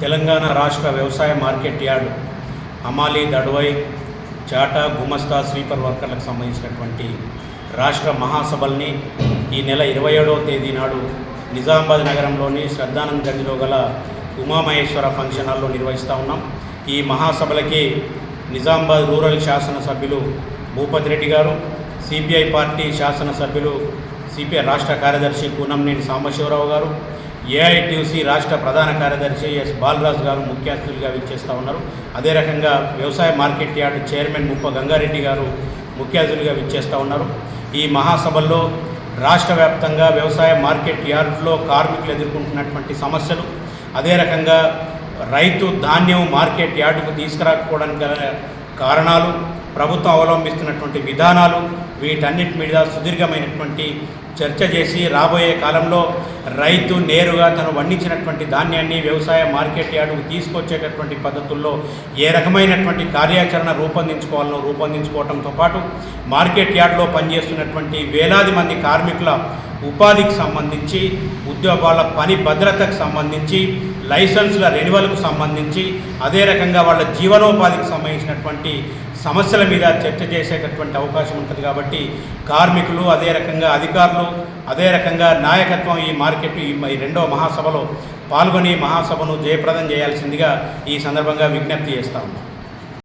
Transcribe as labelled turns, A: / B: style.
A: తెలంగాణ రాష్ట్ర వ్యవసాయ market yard హమాలి దడ్వై చాటా గుమస్తా స్వీపర్ వర్కర్లకు సంబంధించినటువంటి రాష్ట్ర మహాసభల్ని ఈ నెల ఇరవై ఏడవ తేదీ నాడు నిజామాబాద్ నగరంలోని శ్రద్ధానంద్ గంజ్లో గల ఉమామహేశ్వర ఫంక్షన్ హాల్లో నిర్వహిస్తూ ఉన్నాం. ఈ మహాసభలకి నిజామాబాద్ రూరల్ శాసనసభ్యులు భూపతి రెడ్డి గారు సిపిఐ పార్టీ శాసనసభ్యులు సిపిఐ రాష్ట్ర కార్యదర్శి కూనంనేని సాంబశివరావు గారు ఏఐటీసీ రాష్ట్ర ప్రధాన కార్యదర్శి ఎస్ బాలరాజు గారు ముఖ్య అతిథులుగా విచ్చేస్తూ ఉన్నారు. అదే రకంగా వ్యవసాయ మార్కెట్ యార్డ్ చైర్మన్ ముప్ప గంగారెడ్డి గారు ముఖ్య అతిథులుగా విచ్చేస్తూ ఉన్నారు. ఈ మహాసభల్లో రాష్ట్ర వ్యాప్తంగా వ్యవసాయ మార్కెట్ యార్డ్లో కార్మికులు ఎదుర్కొంటున్నటువంటి సమస్యలు అదే రకంగా రైతు ధాన్యం మార్కెట్ యార్డుకు తీసుకురాకపోవడానికి కారణాలు ప్రభుత్వం అవలంబిస్తున్నటువంటి విధానాలు వీటన్నిటి మీద సుదీర్ఘమైనటువంటి చర్చ చేసి రాబోయే కాలంలో రైతు నేరుగా తను వండించినటువంటి ధాన్యాన్ని వ్యవసాయ మార్కెట్ యార్డుకు తీసుకొచ్చేటటువంటి పద్ధతుల్లో ఏ రకమైనటువంటి కార్యాచరణ రూపొందించుకోవాలనో రూపొందించుకోవడంతో పాటు మార్కెట్ యార్డ్లో పనిచేస్తున్నటువంటి వేలాది మంది కార్మికుల ఉపాధికి సంబంధించి ఉద్యోగాల పని భద్రతకు సంబంధించి లైసెన్స్ల రెన్యువల్కు సంబంధించి అదే రకంగా వాళ్ళ జీవనోపాధికి సంబంధించినటువంటి సమస్యల మీద చర్చ చేసేటటువంటి అవకాశం ఉంటుంది కాబట్టి కార్మికులు అదే రకంగా అధికారులు అదే రకంగా నాయకత్వం ఈ మార్కెట్ ఈ ఈ రెండవ మహాసభలో పాల్గొని మహాసభను జయప్రదం చేయాల్సిందిగా ఈ సందర్భంగా విజ్ఞప్తి చేస్తా ఉన్నాం.